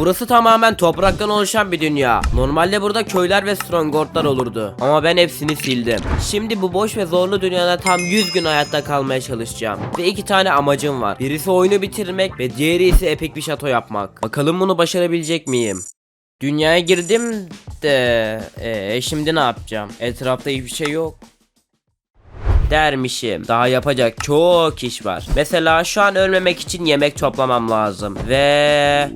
Burası tamamen topraktan oluşan bir dünya. Normalde burada köyler ve strongholdlar olurdu. Ama ben hepsini sildim. Şimdi bu boş ve zorlu dünyada tam 100 gün hayatta kalmaya çalışacağım. Ve iki tane amacım var. Birisi oyunu bitirmek ve diğeri ise epik bir şato yapmak. Bakalım bunu başarabilecek miyim? Dünyaya girdim de ee, şimdi ne yapacağım? Etrafta hiçbir şey yok dermişim. Daha yapacak çok iş var. Mesela şu an ölmemek için yemek toplamam lazım. Ve...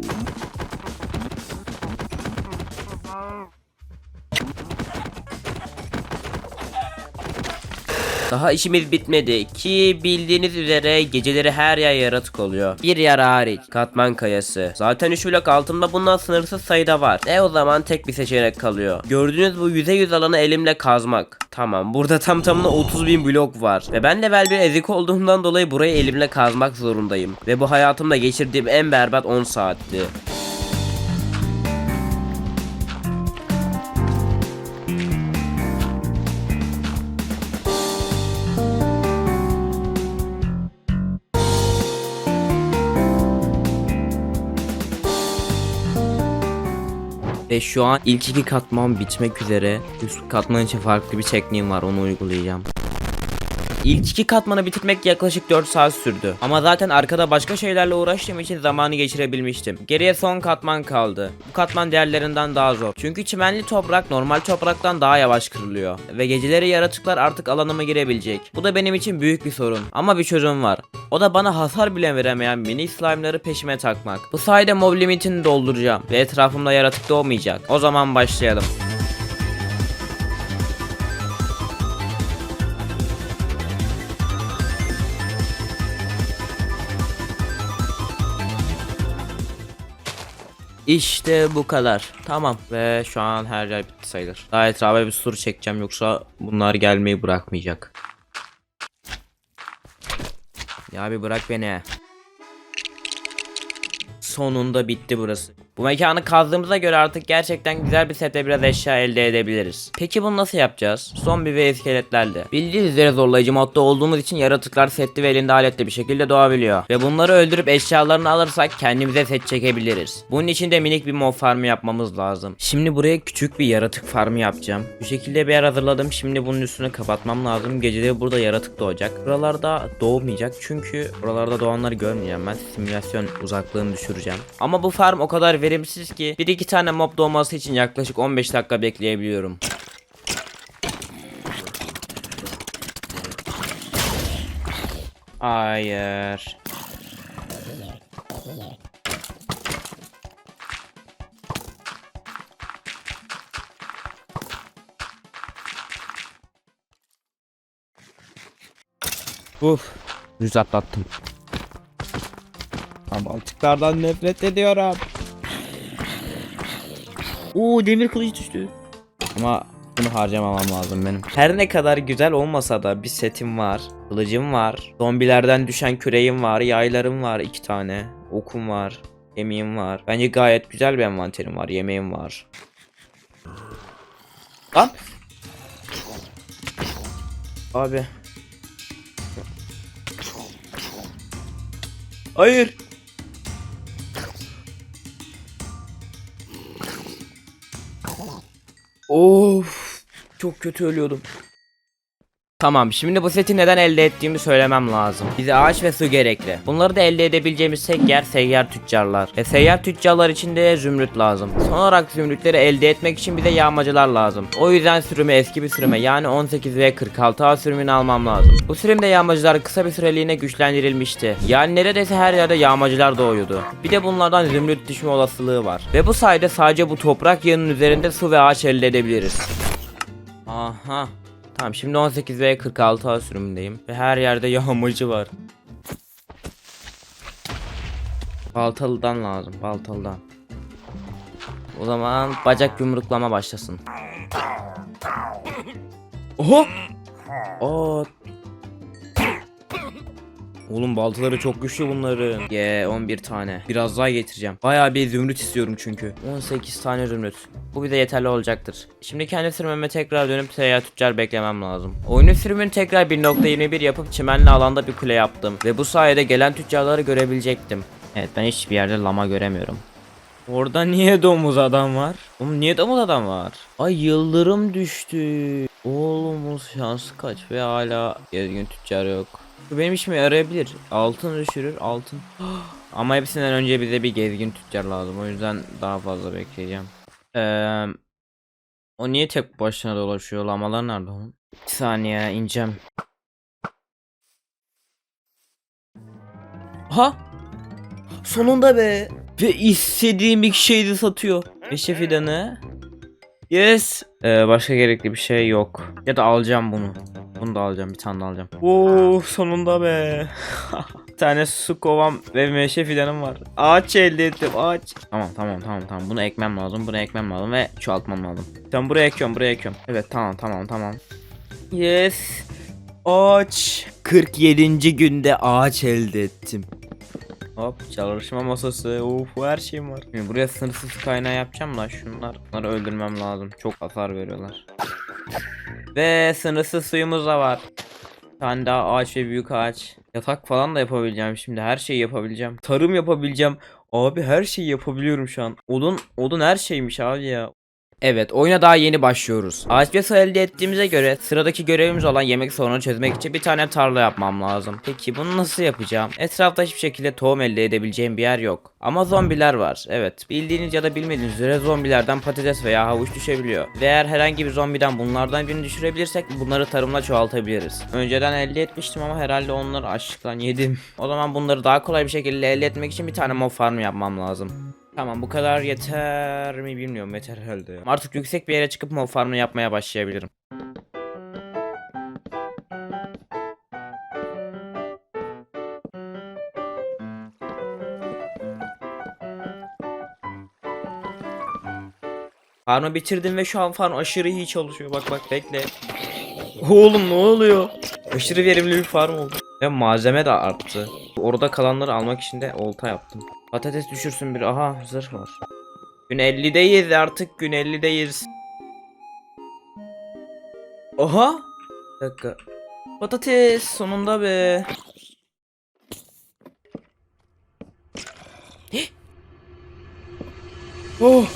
Daha işimiz bitmedi ki bildiğiniz üzere geceleri her yer yaratık oluyor. Bir yer hariç katman kayası. Zaten 3 blok altımda bundan sınırsız sayıda var. E o zaman tek bir seçenek kalıyor. Gördüğünüz bu yüze yüz alanı elimle kazmak. Tamam burada tam tamına 30 bin blok var. Ve ben level bir ezik olduğumdan dolayı burayı elimle kazmak zorundayım. Ve bu hayatımda geçirdiğim en berbat 10 saatti. Ve şu an ilk iki katman bitmek üzere. Üst katman için farklı bir tekniğim var onu uygulayacağım. İlk iki katmanı bitirmek yaklaşık 4 saat sürdü. Ama zaten arkada başka şeylerle uğraştığım için zamanı geçirebilmiştim. Geriye son katman kaldı. Bu katman diğerlerinden daha zor. Çünkü çimenli toprak normal topraktan daha yavaş kırılıyor. Ve geceleri yaratıklar artık alanıma girebilecek. Bu da benim için büyük bir sorun. Ama bir çözüm var. O da bana hasar bile veremeyen mini slime'ları peşime takmak. Bu sayede mob limitini dolduracağım. Ve etrafımda yaratık doğmayacak. O zaman başlayalım. İşte bu kadar. Tamam ve şu an her yer bitti sayılır. Daha etrafa bir sur çekeceğim yoksa bunlar gelmeyi bırakmayacak. Ya bir bırak beni. Sonunda bitti burası. Bu mekanı kazdığımıza göre artık gerçekten güzel bir sete biraz eşya elde edebiliriz. Peki bunu nasıl yapacağız? Zombi ve iskeletlerle. Bildiğiniz üzere zorlayıcı modda olduğumuz için yaratıklar setli ve elinde aletli bir şekilde doğabiliyor. Ve bunları öldürüp eşyalarını alırsak kendimize set çekebiliriz. Bunun için de minik bir mob farmı yapmamız lazım. Şimdi buraya küçük bir yaratık farmı yapacağım. Bu şekilde bir yer hazırladım. Şimdi bunun üstünü kapatmam lazım. Geceleri burada yaratık doğacak. Buralarda doğmayacak çünkü buralarda doğanları görmeyeceğim ben. Simülasyon uzaklığını düşüreceğim. Ama bu farm o kadar verimsiz ki bir iki tane mob doğması için yaklaşık 15 dakika bekleyebiliyorum. Hayır. Uf. Yüz atlattım. Balçıklardan nefret ediyorum. Oo demir kılıç düştü. Ama bunu harcamamam lazım benim. Her ne kadar güzel olmasa da bir setim var. Kılıcım var. Zombilerden düşen küreğim var. Yaylarım var iki tane. Okum var. Yemeğim var. Bence gayet güzel bir envanterim var. Yemeğim var. Lan. Abi. Hayır. Of. Çok kötü ölüyordum. Tamam şimdi bu seti neden elde ettiğimi söylemem lazım. Bize ağaç ve su gerekli. Bunları da elde edebileceğimiz tek yer seyyar tüccarlar. Ve seyyar tüccarlar için de zümrüt lazım. Son olarak zümrütleri elde etmek için bize yağmacılar lazım. O yüzden sürümü eski bir sürüme yani 18 ve 46 A sürümünü almam lazım. Bu sürümde yağmacılar kısa bir süreliğine güçlendirilmişti. Yani neredeyse her yerde yağmacılar doğuyordu. Bir de bunlardan zümrüt düşme olasılığı var. Ve bu sayede sadece bu toprak yığının üzerinde su ve ağaç elde edebiliriz. Aha. Tamam şimdi 18 ve 46 A sürümündeyim. Ve her yerde yağmacı var. Baltalıdan lazım. Baltalıdan. O zaman bacak yumruklama başlasın. Oha! Aa. Oğlum baltaları çok güçlü bunların. Ye 11 tane. Biraz daha getireceğim. Bayağı bir zümrüt istiyorum çünkü. 18 tane zümrüt. Bu bize yeterli olacaktır. Şimdi kendi sürümüme tekrar dönüp seyyar tüccar beklemem lazım. Oyunun sürümünü tekrar 1.21 yapıp çimenli alanda bir kule yaptım. Ve bu sayede gelen tüccarları görebilecektim. Evet ben hiçbir yerde lama göremiyorum. Orada niye domuz adam var? Oğlum niye domuz adam var? Ay yıldırım düştü. Oğlumuz şansı kaç ve hala gezgin tüccar yok. Bu benim işime yarayabilir. Altın düşürür altın. Ama hepsinden önce bize bir gezgin tüccar lazım. O yüzden daha fazla bekleyeceğim. Eee o niye tek başına dolaşıyor? Lamalar nerede onun? Bir saniye ineceğim. Ha? Sonunda be. Ve istediğim bir şeyi de satıyor. Eşe fidanı. Yes. Ee, başka gerekli bir şey yok. Ya da alacağım bunu. Bunu da alacağım. Bir tane daha alacağım. Oo sonunda be. bir tane su kovam ve meşe fidanım var. Ağaç elde ettim. Ağaç. Tamam tamam tamam tamam. Bunu ekmem lazım. Bunu ekmem lazım ve çoğaltmam lazım. Tamam buraya ekiyorum. Buraya ekiyorum. Evet tamam tamam tamam. Yes. Ağaç. 47. günde ağaç elde ettim. Hop çalışma masası. Of her şeyim var. Şimdi buraya sınırsız kaynağı yapacağım da şunlar bunları öldürmem lazım. Çok hasar veriyorlar. Ve sınırsız suyumuz da var. Bir tane daha ağaç ve büyük ağaç. Yatak falan da yapabileceğim şimdi. Her şeyi yapabileceğim. Tarım yapabileceğim. Abi her şeyi yapabiliyorum şu an. Odun, odun her şeymiş abi ya. Evet oyuna daha yeni başlıyoruz. Ağaç ve su elde ettiğimize göre sıradaki görevimiz olan yemek sorunu çözmek için bir tane tarla yapmam lazım. Peki bunu nasıl yapacağım? Etrafta hiçbir şekilde tohum elde edebileceğim bir yer yok. Ama zombiler var. Evet bildiğiniz ya da bilmediğiniz üzere zombilerden patates veya havuç düşebiliyor. Ve eğer herhangi bir zombiden bunlardan birini düşürebilirsek bunları tarımla çoğaltabiliriz. Önceden elde etmiştim ama herhalde onları açlıktan yedim. O zaman bunları daha kolay bir şekilde elde etmek için bir tane mob farm yapmam lazım. Tamam bu kadar yeter mi bilmiyorum yeter herhalde. Artık yüksek bir yere çıkıp mob farmını yapmaya başlayabilirim. Farmı bitirdim ve şu an farm aşırı iyi çalışıyor. Bak bak bekle. Oğlum ne oluyor? Aşırı verimli bir farm oldu. Ve malzeme de arttı. Orada kalanları almak için de olta yaptım. Patates düşürsün bir. Aha zırh var. Gün 50'deyiz artık gün 50'deyiz. Oha. Bir dakika. Patates sonunda be. Oh.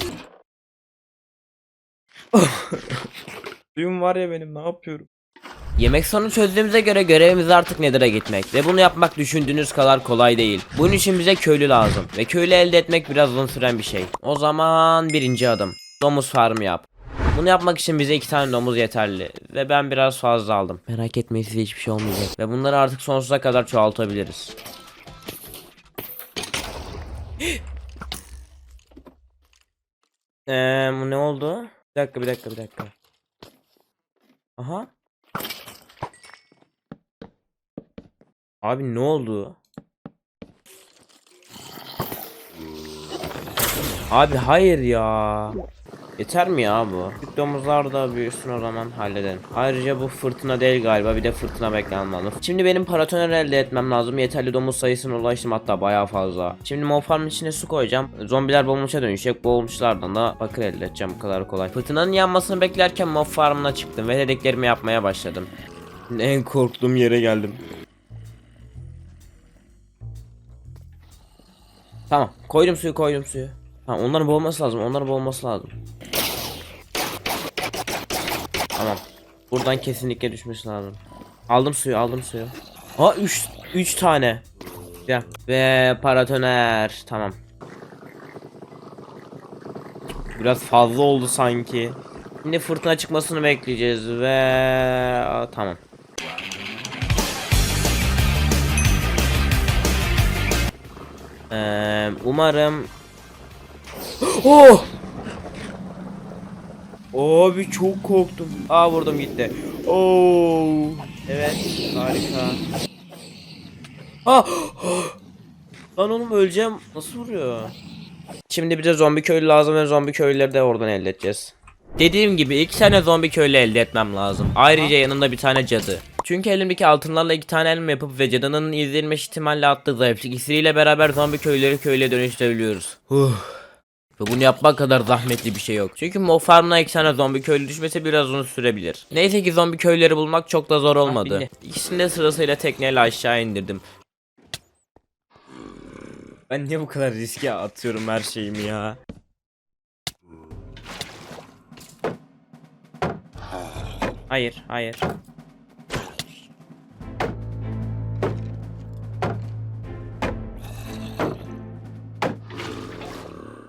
Suyum var ya benim ne yapıyorum? Yemek sorunu çözdüğümüze göre görevimiz artık Nether'a gitmek ve bunu yapmak düşündüğünüz kadar kolay değil. Bunun için bize köylü lazım ve köylü elde etmek biraz uzun süren bir şey. O zaman birinci adım. Domuz farmı yap. Bunu yapmak için bize iki tane domuz yeterli ve ben biraz fazla aldım. Merak etmeyin size hiçbir şey olmayacak ve bunları artık sonsuza kadar çoğaltabiliriz. Eee bu ne oldu? Bir dakika bir dakika bir dakika. Aha. Abi ne oldu? Abi hayır ya. Yeter mi ya bu? Küçük domuzlar da büyüsün o zaman halledelim. Ayrıca bu fırtına değil galiba bir de fırtına beklemem lazım. Şimdi benim paratoner elde etmem lazım. Yeterli domuz sayısına ulaştım hatta bayağı fazla. Şimdi mob farm içine su koyacağım. Zombiler boğulmuşa dönüşecek. Boğulmuşlardan da bakır elde edeceğim bu kadar kolay. Fırtınanın yanmasını beklerken mob farmına çıktım ve dediklerimi yapmaya başladım. En korktuğum yere geldim. Tamam. Koydum suyu koydum suyu. Tamam onların boğulması lazım. Onların boğulması lazım. Tamam. Buradan kesinlikle düşmesi lazım. Aldım suyu aldım suyu. Ha 3 3 tane. Ya ve paratoner. Tamam. Biraz fazla oldu sanki. Şimdi fırtına çıkmasını bekleyeceğiz ve tamam. Ee, umarım Oh! Abi çok korktum. Aa vurdum gitti. Oo. Evet harika. Ah! Lan oğlum öleceğim. Nasıl vuruyor? Şimdi bize zombi köylü lazım ve zombi köylüleri de oradan elde edeceğiz. Dediğim gibi iki tane zombi köylü elde etmem lazım. Ayrıca yanında bir tane cadı. Çünkü elimdeki altınlarla iki tane elma yapıp ve cadının izlenme ihtimalle attığı zayıflık iksiriyle beraber zombi köyleri köyle dönüştürebiliyoruz. Huh. Ve bunu yapmak kadar zahmetli bir şey yok. Çünkü Mo Farm'ına iki tane zombi köylü düşmesi biraz uzun sürebilir. Neyse ki zombi köyleri bulmak çok da zor olmadı. İkisini de sırasıyla tekneyle aşağı indirdim. Ben niye bu kadar riske atıyorum her şeyimi ya? Hayır, hayır.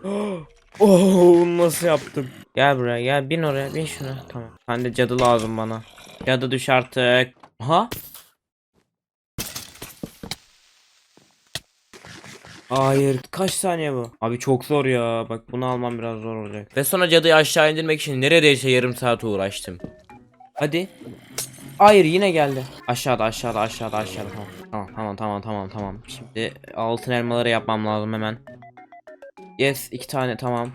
Oh nasıl yaptım? Gel buraya gel bin oraya bin şuna tamam. Ben de cadı lazım bana. Cadı düş artık. Ha? Hayır kaç saniye bu? Abi çok zor ya bak bunu almam biraz zor olacak. Ve sonra cadıyı aşağı indirmek için neredeyse yarım saat uğraştım. Hadi. Hayır yine geldi. Aşağıda aşağıda aşağıda aşağıda tamam. Tamam tamam tamam tamam. Şimdi altın elmaları yapmam lazım hemen. Yes iki tane tamam.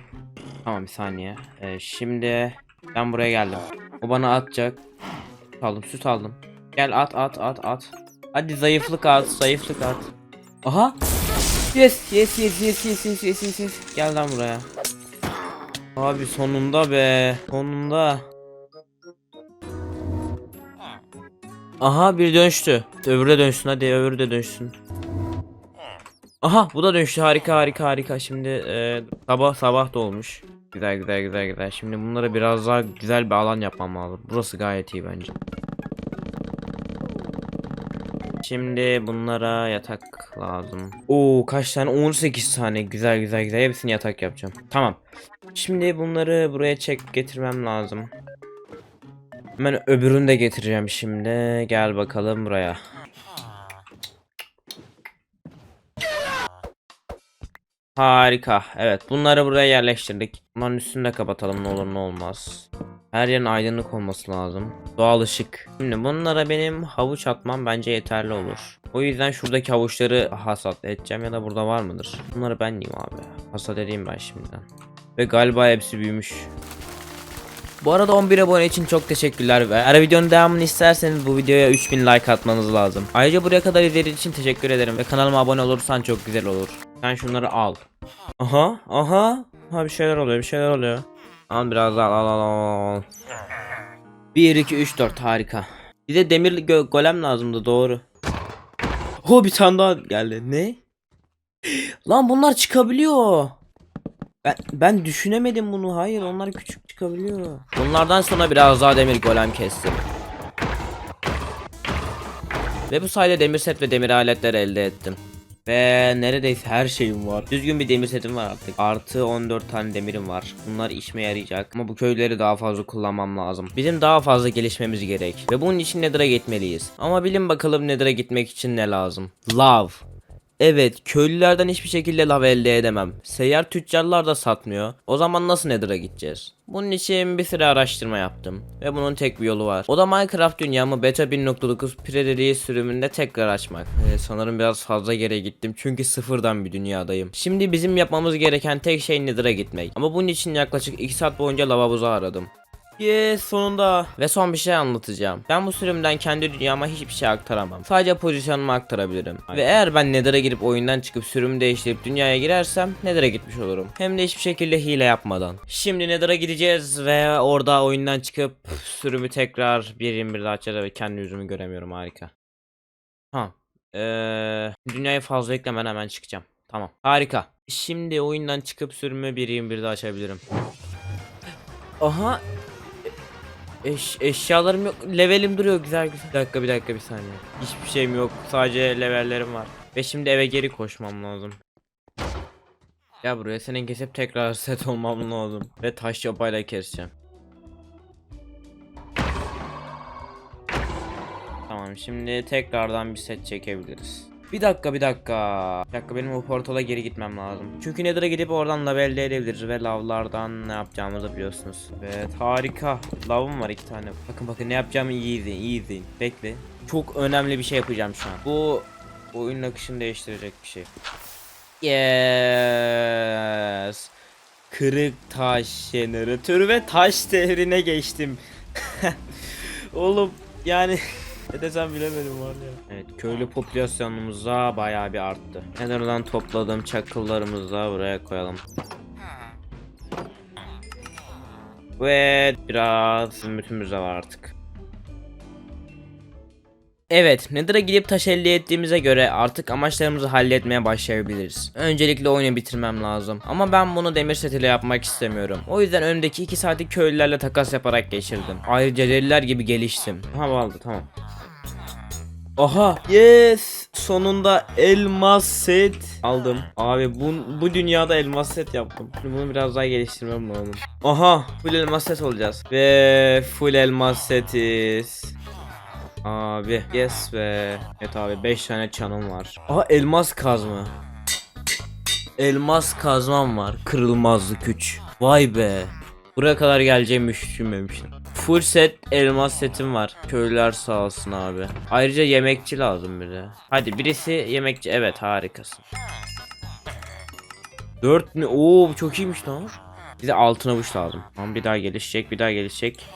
Tamam bir saniye. Ee, şimdi ben buraya geldim. O bana atacak. Süt aldım süt aldım. Gel at at at at. Hadi zayıflık at zayıflık at. Aha. Yes yes yes yes yes yes yes yes. yes. Gel lan buraya. Abi sonunda be. Sonunda. Aha bir dönüştü. Öbürü de dönsün hadi öbürü de dönsün. Aha bu da dönüştü harika harika harika şimdi e, sabah sabah da olmuş. Güzel güzel güzel güzel şimdi bunlara biraz daha güzel bir alan yapmam lazım. Burası gayet iyi bence. Şimdi bunlara yatak lazım. Oo kaç tane? 18 tane. Güzel güzel güzel. Hepsini yatak yapacağım. Tamam. Şimdi bunları buraya çek getirmem lazım. Hemen öbürünü de getireceğim şimdi. Gel bakalım buraya. Harika. Evet bunları buraya yerleştirdik. Bunların üstünü de kapatalım ne olur ne olmaz. Her yerin aydınlık olması lazım. Doğal ışık. Şimdi bunlara benim havuç atmam bence yeterli olur. O yüzden şuradaki havuçları hasat edeceğim ya da burada var mıdır? Bunları ben yiyeyim abi. Hasat edeyim ben şimdiden. Ve galiba hepsi büyümüş. Bu arada 11 abone için çok teşekkürler eğer videonun devamını isterseniz bu videoya 3000 like atmanız lazım. Ayrıca buraya kadar izlediğiniz için teşekkür ederim ve kanalıma abone olursan çok güzel olur. Sen şunları al. Aha aha. Ha bir şeyler oluyor bir şeyler oluyor. Al biraz al al al al. 1 2 3 4 harika. Bize demir gö- golem lazımdı doğru. Ho bir tane daha geldi. Ne? Lan bunlar çıkabiliyor. Ben, ben düşünemedim bunu. Hayır onlar küçük çıkabiliyor. Bunlardan sonra biraz daha demir golem kestim. Ve bu sayede demir set ve demir aletler elde ettim. Ve neredeyse her şeyim var. Düzgün bir demir setim var artık. Artı 14 tane demirim var. Bunlar işime yarayacak. Ama bu köyleri daha fazla kullanmam lazım. Bizim daha fazla gelişmemiz gerek. Ve bunun için Nether'a gitmeliyiz. Ama bilin bakalım Nether'a gitmek için ne lazım? Love. Evet, köylülerden hiçbir şekilde lav elde edemem. Seyyar tüccarlar da satmıyor. O zaman nasıl Nether'a gideceğiz? Bunun için bir süre araştırma yaptım. Ve bunun tek bir yolu var. O da Minecraft dünyamı beta 1.9 pre-release sürümünde tekrar açmak. Ee, sanırım biraz fazla geriye gittim çünkü sıfırdan bir dünyadayım. Şimdi bizim yapmamız gereken tek şey Nether'a gitmek. Ama bunun için yaklaşık 2 saat boyunca lavabozu aradım. Yes sonunda. Ve son bir şey anlatacağım. Ben bu sürümden kendi dünyama hiçbir şey aktaramam. Sadece pozisyonumu aktarabilirim. Ve eğer ben Nether'a girip oyundan çıkıp sürümü değiştirip dünyaya girersem Nether'a gitmiş olurum. Hem de hiçbir şekilde hile yapmadan. Şimdi Nether'a gideceğiz ve orada oyundan çıkıp sürümü tekrar 1.21'de açacağız ve kendi yüzümü göremiyorum harika. Ha. Eee dünyayı fazla eklemeden hemen çıkacağım. Tamam. Harika. Şimdi oyundan çıkıp sürümü 1.21'de açabilirim. Aha Eş, eşyalarım yok. Levelim duruyor güzel güzel. Bir dakika bir dakika bir saniye. Hiçbir şeyim yok. Sadece levellerim var. Ve şimdi eve geri koşmam lazım. Ya buraya senin kesip tekrar set olmam lazım. Ve taş çapayla keseceğim. Tamam şimdi tekrardan bir set çekebiliriz. Bir dakika bir dakika. Bir dakika benim o portala geri gitmem lazım. Çünkü Nether'a gidip oradan lav elde edebiliriz ve lavlardan ne yapacağımızı biliyorsunuz. Evet harika. Lavım var iki tane. Bakın bakın ne yapacağımı iyi izleyin iyi izleyin. Bekle. Çok önemli bir şey yapacağım şu an. Bu oyunun akışını değiştirecek bir şey. Yes. Kırık taş jeneratörü ve taş devrine geçtim. Oğlum yani ne desem bilemedim var ya. Evet köylü popülasyonumuz da bayağı bir arttı. Nether'dan topladığım çakıllarımızı da buraya koyalım. Ve biraz zümrütümüz de var artık. Evet, Nether'a gidip taş elde ettiğimize göre artık amaçlarımızı halletmeye başlayabiliriz. Öncelikle oyunu bitirmem lazım. Ama ben bunu demir setiyle yapmak istemiyorum. O yüzden önümdeki 2 saati köylülerle takas yaparak geçirdim. Ayrıca deliler gibi geliştim. Ha aldı tamam. Aha yes sonunda elmas set aldım. Abi bu, bu dünyada elmas set yaptım. Şimdi bunu biraz daha geliştirmem lazım. Aha full elmas set olacağız. Ve full elmas setiz. Abi yes be. Evet abi 5 tane çanım var. Aha elmas kazma. Elmas kazmam var. Kırılmazlık 3. Vay be. Buraya kadar geleceğimi düşünmemiştim. Full set elmas setim var. Köylüler sağ olsun abi. Ayrıca yemekçi lazım bir de. Hadi birisi yemekçi. Evet harikasın. 4 ne? Oo çok iyiymiş lan. Bize altın avuç lazım. Tamam bir daha gelişecek, bir daha gelişecek.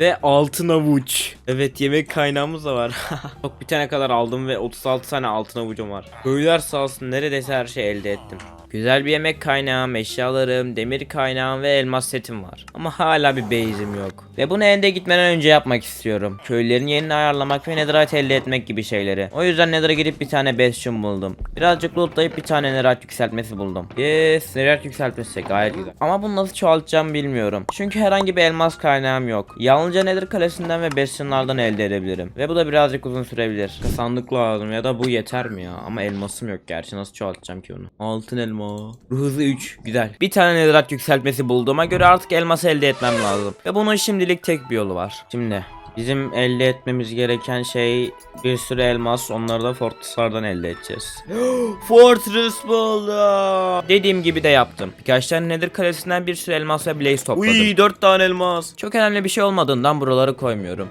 Ve altın avuç. Evet yemek kaynağımız da var. Çok bir tane kadar aldım ve 36 tane altın avucum var. Köylüler sağ olsun neredeyse her şeyi elde ettim. Güzel bir yemek kaynağım, eşyalarım, demir kaynağım ve elmas setim var. Ama hala bir base'im yok. Ve bunu ende gitmeden önce yapmak istiyorum. Köylülerin yerini ayarlamak ve netherite elde etmek gibi şeyleri. O yüzden nether'a gidip bir tane bastion buldum. Birazcık lootlayıp bir tane netherite yükseltmesi buldum. Yes, netherite yükseltmesi gayet güzel. Ama bunu nasıl çoğaltacağım bilmiyorum. Çünkü herhangi bir elmas kaynağım yok. Yalnızca nether kalesinden ve bastionlardan elde edebilirim. Ve bu da birazcık uzun sürebilir. Sandık lazım ya da bu yeter mi ya? Ama elmasım yok gerçi nasıl çoğaltacağım ki onu? Altın elma. Ruh hızı 3. Güzel. Bir tane netherite yükseltmesi bulduğuma göre artık elmas elde etmem lazım. Ve bunun şimdilik tek bir yolu var. Şimdi Bizim elde etmemiz gereken şey bir sürü elmas. Onları da Fortress'lardan elde edeceğiz. Fortress buldum. Dediğim gibi de yaptım. Birkaç tane Nether kalesinden bir sürü elmas ve blaze topladım. Uy 4 tane elmas. Çok önemli bir şey olmadığından buraları koymuyorum.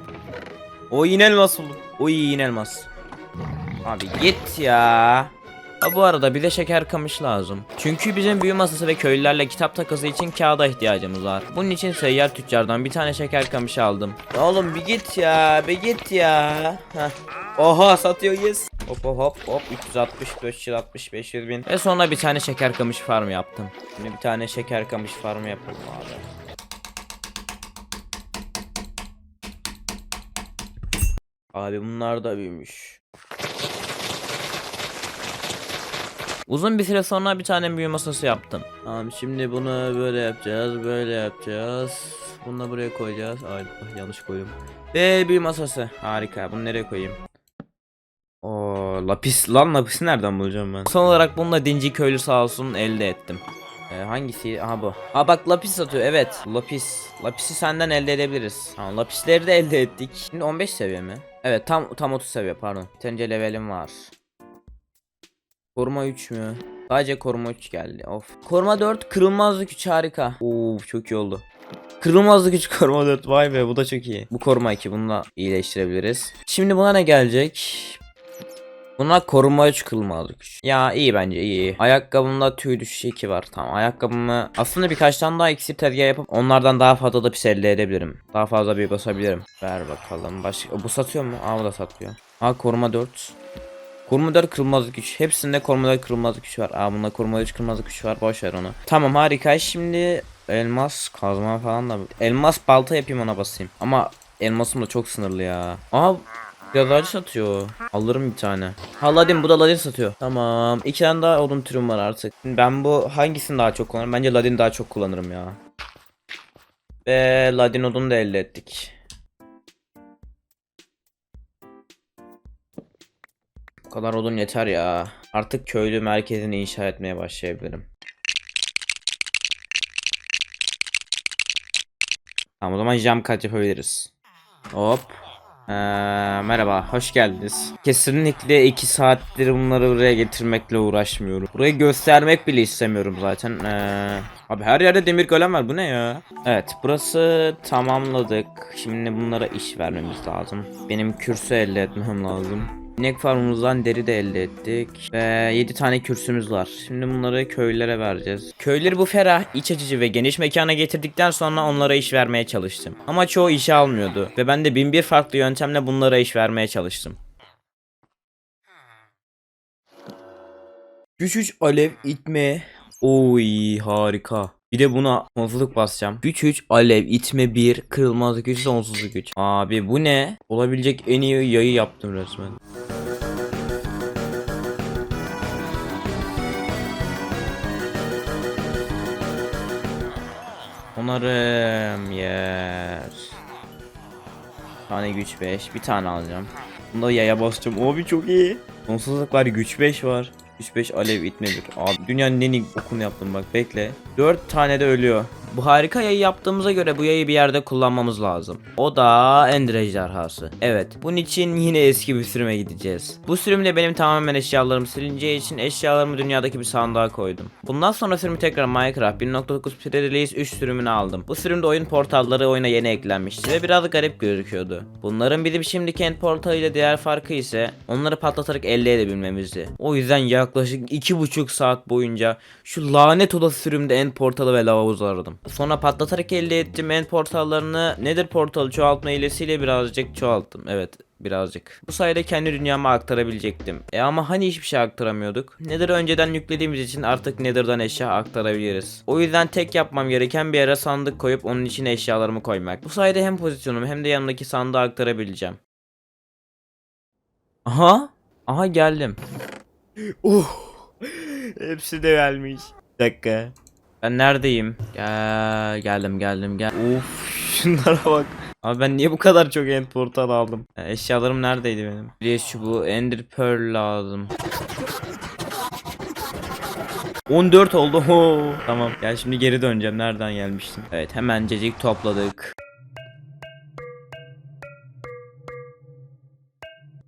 O yine elmas buldum. Uy yine elmas. Abi git ya. Ha bu arada bize şeker kamış lazım. Çünkü bizim büyü masası ve köylülerle kitap takası için kağıda ihtiyacımız var. Bunun için seyyar tüccardan bir tane şeker kamışı aldım. Oğlum bir git ya, bir git ya. Heh. Oha satıyor yes. Hop hop hop hop 360 560 500 bin. Ve sonra bir tane şeker kamış farmı yaptım. Şimdi bir tane şeker kamış farmı yapalım abi. Abi bunlar da büyümüş. Uzun bir süre sonra bir tane büyü masası yaptım. Tamam şimdi bunu böyle yapacağız, böyle yapacağız. Bunu da buraya koyacağız. Ay yanlış koydum. Ve büyü masası. Harika. Bunu nereye koyayım? Oo, lapis lan lapisi nereden bulacağım ben? Son olarak bununla dinci köylü sağ olsun elde ettim. Ee, hangisi? Aha bu. Ha bak lapis satıyor. Evet. Lapis. Lapisi senden elde edebiliriz. Tamam lapisleri de elde ettik. Şimdi 15 seviye mi? Evet tam tam 30 seviye pardon. Tence levelim var. Koruma 3 mü? Sadece koruma 3 geldi. Of. Koruma 4, kırılmazlık 3 harika. Oo çok iyi oldu. Kırılmazlık 3 koruma 4 vay be bu da çok iyi. Bu koruma 2 bununla iyileştirebiliriz. Şimdi buna ne gelecek? Buna koruma 3 kırılmazlık 3. Ya iyi bence iyi. Ayakkabımda tüy düşüşü 2 var. Tamam ayakkabımı aslında birkaç tane daha iksir tezgah yapıp onlardan daha fazla da pis elde edebilirim. Daha fazla bir basabilirim. Ver bakalım. Başka bu satıyor mu? Aa bu da satıyor. Aa koruma 4. Koruma 4 kırılmazlık güç. Hepsinde koruma 4 kırılmazlık güç var. Aa bunda koruma 3 kırılmazlık güç var. Boş ver onu. Tamam harika. Şimdi elmas kazma falan da. Elmas balta yapayım ona basayım. Ama elmasım da çok sınırlı ya. Aa Yazarcı satıyor. Alırım bir tane. Ha Ladin bu da Ladin satıyor. Tamam. İki tane daha odun türüm var artık. Ben bu hangisini daha çok kullanırım? Bence Ladin daha çok kullanırım ya. Ve Ladin odunu da elde ettik. Kadar odun yeter ya. Artık köylü merkezini inşa etmeye başlayabilirim. Tamam o zaman jam kat yapabiliriz. Hop. Ee, merhaba, hoş geldiniz. Kesinlikle 2 saattir bunları buraya getirmekle uğraşmıyorum. Burayı göstermek bile istemiyorum zaten. Ee, abi her yerde demir golem var, bu ne ya? Evet, burası tamamladık. Şimdi bunlara iş vermemiz lazım. Benim kürsü elde etmem lazım. İnek farmımızdan deri de elde ettik. Ve 7 tane kürsümüz var. Şimdi bunları köylere vereceğiz. Köyleri bu ferah, iç açıcı ve geniş mekana getirdikten sonra onlara iş vermeye çalıştım. Ama çoğu işe almıyordu. Ve ben de bin bir farklı yöntemle bunlara iş vermeye çalıştım. Güç 3 alev itme. Oy harika. Bir de buna sonsuzluk basacağım. Güç 3, alev, itme 1, kırılmazlık 3, sonsuzluk güç. Abi bu ne? Olabilecek en iyi yayı yaptım resmen. Onarım yer. Bir tane güç 5. Bir tane alacağım. Bunda yaya basacağım. Abi çok iyi. Sonsuzluk var güç 5 var. Güç 5 alev itmedir. Abi dünyanın en iyi okunu yaptım bak bekle. 4 tane de ölüyor. Bu harika yayı yaptığımıza göre bu yayı bir yerde kullanmamız lazım. O da Ender ejderhası. Evet. Bunun için yine eski bir sürüme gideceğiz. Bu sürümde benim tamamen eşyalarım silineceği için eşyalarımı dünyadaki bir sandığa koydum. Bundan sonra sürümü tekrar Minecraft 1.9 Pre-Release 3 sürümünü aldım. Bu sürümde oyun portalları oyuna yeni eklenmişti ve biraz garip gözüküyordu. Bunların bizim şimdiki end portalı ile diğer farkı ise onları patlatarak elde edebilmemizdi. O yüzden yaklaşık 2,5 saat boyunca şu lanet olası sürümde end portalı ve lavabozu aradım. Sonra patlatarak elde ettiğim end portallarını Nether portalı çoğaltma hilesiyle birazcık çoğalttım. Evet birazcık. Bu sayede kendi dünyama aktarabilecektim. E ama hani hiçbir şey aktaramıyorduk? Nether'ı önceden yüklediğimiz için artık Nether'dan eşya aktarabiliriz. O yüzden tek yapmam gereken bir yere sandık koyup onun içine eşyalarımı koymak. Bu sayede hem pozisyonumu hem de yanımdaki sandığı aktarabileceğim. Aha. Aha geldim. Uh. Hepsi de gelmiş. Bir dakika. Ben neredeyim? Gel, geldim geldim gel. Uf şunlara bak. Abi ben niye bu kadar çok end portal aldım? Ya, eşyalarım neredeydi benim? Bir şu bu ender pearl lazım. 14 oldu. Ho. Tamam. Gel şimdi geri döneceğim. Nereden gelmiştim? Evet hemencecik topladık.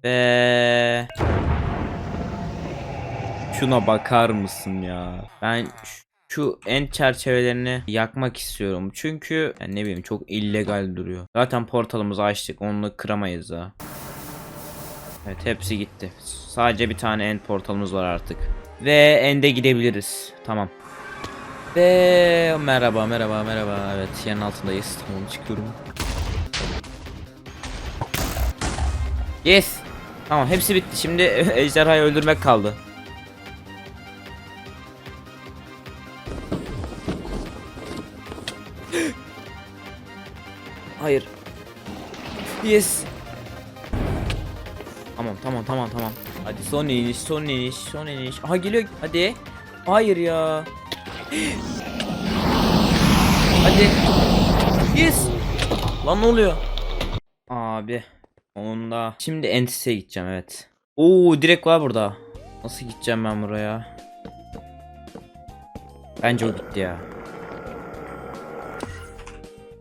Ve Şuna bakar mısın ya? Ben şu end çerçevelerini yakmak istiyorum. Çünkü yani ne bileyim çok illegal duruyor. Zaten portalımızı açtık. Onu kıramayız daha. Evet hepsi gitti. Sadece bir tane end portalımız var artık. Ve end'e gidebiliriz. Tamam. Ve merhaba merhaba merhaba. Evet yerin altındayız. Tamam çıkıyorum. Yes. Tamam hepsi bitti. Şimdi ejderhayı öldürmek kaldı. Hayır. Yes. Tamam tamam tamam tamam. Hadi son iniş son iniş son iniş. Aha geliyor hadi. Hayır ya. hadi. Yes. Lan ne oluyor? Abi. Onda. Şimdi Entis'e gideceğim evet. Oo direkt var burada. Nasıl gideceğim ben buraya? Bence o gitti ya.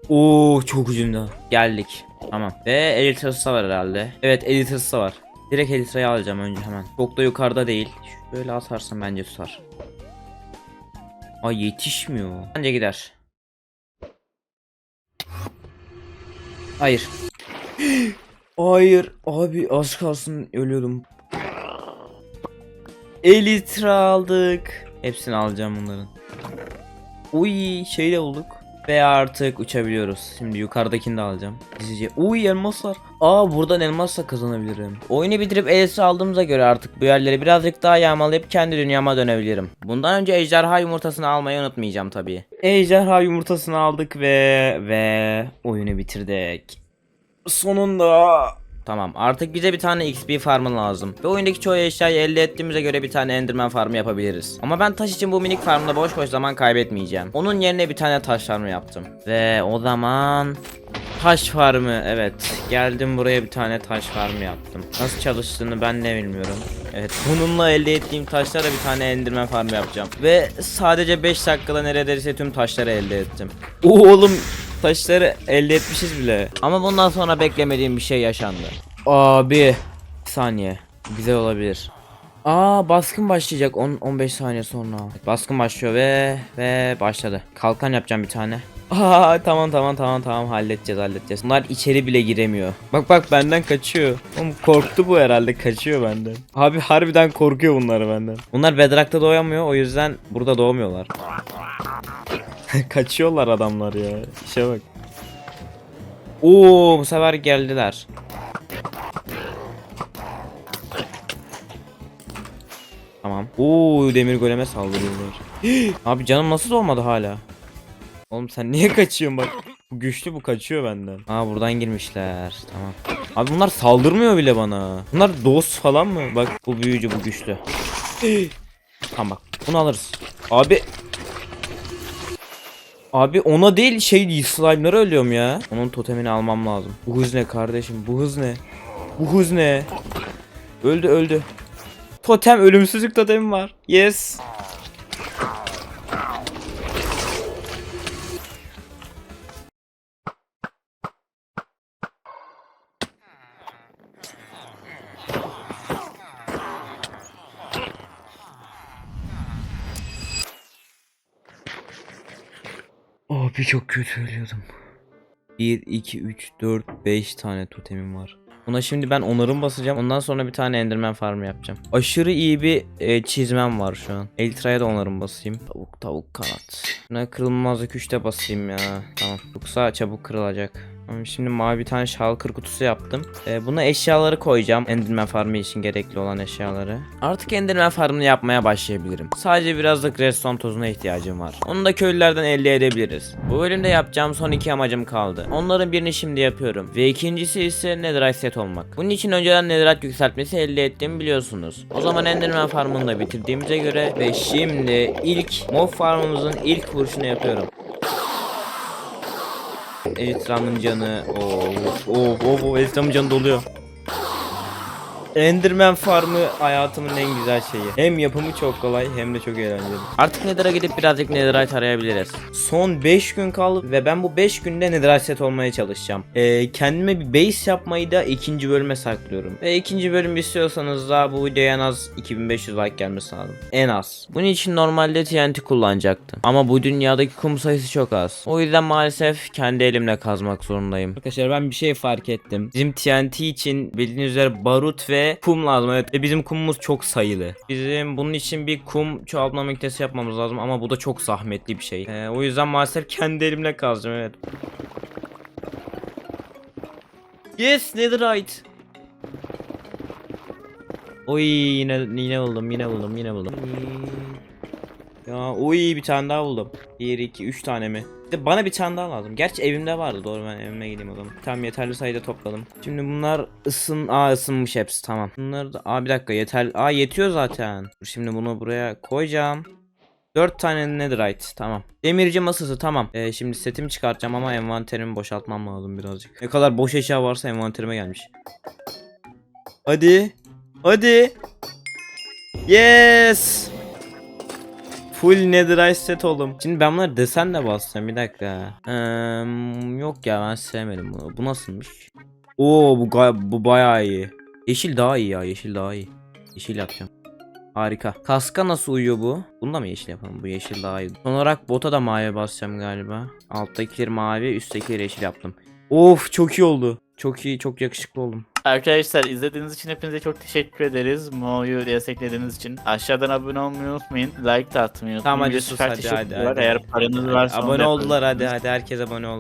Oo çok ucunda. Geldik. Tamam. Ve Elytras'ta var herhalde. Evet Elytras'ta var. Direkt Elytra'yı alacağım önce hemen. Çok da yukarıda değil. Şöyle atarsam bence tutar. Ay yetişmiyor. Bence gider. Hayır. Hayır. Abi az kalsın ölüyordum. Elytra aldık. Hepsini alacağım bunların. Uy şey de bulduk. Ve artık uçabiliyoruz. Şimdi yukarıdakini de alacağım. Dizice. Uy elmaslar. Aa buradan elmasla kazanabilirim. Oyunu bitirip Elis'i aldığımıza göre artık bu yerleri birazcık daha yağmalayıp kendi dünyama dönebilirim. Bundan önce ejderha yumurtasını almayı unutmayacağım tabii. Ejderha yumurtasını aldık ve ve oyunu bitirdik. Sonunda. Tamam artık bize bir tane XP farmı lazım. Ve oyundaki çoğu eşyayı elde ettiğimize göre bir tane Enderman farmı yapabiliriz. Ama ben taş için bu minik farmda boş boş zaman kaybetmeyeceğim. Onun yerine bir tane taş farmı yaptım. Ve o zaman... Taş farmı evet geldim buraya bir tane taş farmı yaptım. Nasıl çalıştığını ben de bilmiyorum. Evet bununla elde ettiğim taşlara bir tane endirme farmı yapacağım. Ve sadece 5 dakikada neredeyse tüm taşları elde ettim. Oo, oğlum taşları elde etmişiz bile. Ama bundan sonra beklemediğim bir şey yaşandı. Abi bir saniye güzel olabilir. Aa baskın başlayacak 10 15 saniye sonra. Baskın başlıyor ve ve başladı. Kalkan yapacağım bir tane. Aa tamam tamam tamam tamam halledeceğiz halledeceğiz. Bunlar içeri bile giremiyor. Bak bak benden kaçıyor. Oğlum korktu bu herhalde kaçıyor benden. Abi harbiden korkuyor bunlar benden. Bunlar Bedrock'ta doğamıyor o yüzden burada doğmuyorlar. Kaçıyorlar adamlar ya. İşe bak. Oo bu sefer geldiler. Tamam. Oo demir goleme saldırıyorlar. Abi canım nasıl olmadı hala? Oğlum sen niye kaçıyorsun bak. Bu güçlü bu kaçıyor benden. Aa buradan girmişler. Tamam. Abi bunlar saldırmıyor bile bana. Bunlar dost falan mı? Bak bu büyücü bu güçlü. tamam bak bunu alırız. Abi Abi ona değil şey slime'lara ölüyorum ya. Onun totemini almam lazım. Bu hız ne kardeşim? Bu hız ne? Bu hız ne? Öldü öldü. Totem ölümsüzlük totemi var. Yes. Abi çok kötü ölüyordum. 1, 2, 3, 4, 5 tane totemim var. Buna şimdi ben onarım basacağım. Ondan sonra bir tane enderman farmı yapacağım. Aşırı iyi bir e, çizmem var şu an. Eltra'ya da onarım basayım. Tavuk tavuk kanat. Buna kırılmazlık 3'te basayım ya. Tamam. Yoksa çabuk kırılacak. Tamam, Şimdi mavi bir tane şalkır kutusu yaptım. Ee, buna eşyaları koyacağım. Enderman farmı için gerekli olan eşyaları. Artık Enderman farmını yapmaya başlayabilirim. Sadece birazcık redstone tozuna ihtiyacım var. Onu da köylülerden elde edebiliriz. Bu bölümde yapacağım son iki amacım kaldı. Onların birini şimdi yapıyorum. Ve ikincisi ise netherite set olmak. Bunun için önceden netherite yükseltmesi elde ettiğimi biliyorsunuz. O zaman Enderman farmını da bitirdiğimize göre ve şimdi ilk mob farmımızın ilk vuruşunu yapıyorum. Elitram'ın canı. Of of of of Elitram'ın canı doluyor. Enderman farmı hayatımın en güzel şeyi. Hem yapımı çok kolay hem de çok eğlenceli. Artık Nether'a gidip birazcık Netherite arayabiliriz. Son 5 gün kaldı ve ben bu 5 günde Netherite set olmaya çalışacağım. Ee, kendime bir base yapmayı da ikinci bölüme saklıyorum. Ve ikinci bölüm istiyorsanız da bu videoya en az 2500 like gelmesi lazım. En az. Bunun için normalde TNT kullanacaktım. Ama bu dünyadaki kum sayısı çok az. O yüzden maalesef kendi elimle kazmak zorundayım. Arkadaşlar ben bir şey fark ettim. Bizim TNT için bildiğiniz üzere barut ve kum lazım. Evet ve bizim kumumuz çok sayılı. Bizim bunun için bir kum çoğaltma makinesi yapmamız lazım ama bu da çok zahmetli bir şey. Ee, o yüzden maalesef kendi elimle kazacağım evet. Yes netherite. Oy yine yine buldum yine buldum yine buldum. Ya oy bir tane daha buldum. 1 2 3 tane mi? De bana bir tane daha lazım. Gerçi evimde vardı doğru ben evime gideyim o zaman. Tamam yeterli sayıda topladım. Şimdi bunlar ısın aa ısınmış hepsi tamam. Bunları da aa bir dakika yeter aa yetiyor zaten. Şimdi bunu buraya koyacağım. 4 tane netherite tamam. Demirci masası tamam. Ee, şimdi setimi çıkartacağım ama envanterimi boşaltmam lazım birazcık. Ne kadar boş eşya varsa envanterime gelmiş. Hadi. Hadi. Yes. Full netherite set oldum. Şimdi ben bunları desenle basacağım bir dakika. Eee, yok ya ben sevmedim bunu. Bu nasılmış? Oo bu bu bayağı iyi. Yeşil daha iyi ya yeşil daha iyi. Yeşil yapacağım. Harika. Kaska nasıl uyuyor bu? Bunu da mı yeşil yapalım? Bu yeşil daha iyi. Son olarak bota da mavi basacağım galiba. Alttakileri mavi, üsttekileri yeşil yaptım. Of çok iyi oldu. Çok iyi, çok yakışıklı oldum. Arkadaşlar izlediğiniz için hepinize çok teşekkür ederiz. Mo'yu desteklediğiniz için. Aşağıdan abone olmayı unutmayın. Like de atmayı unutmayın. Tamam, hadi sus, hadi, hadi, hadi. Eğer paranız varsa Abone oldular hadi hadi herkes abone oldu.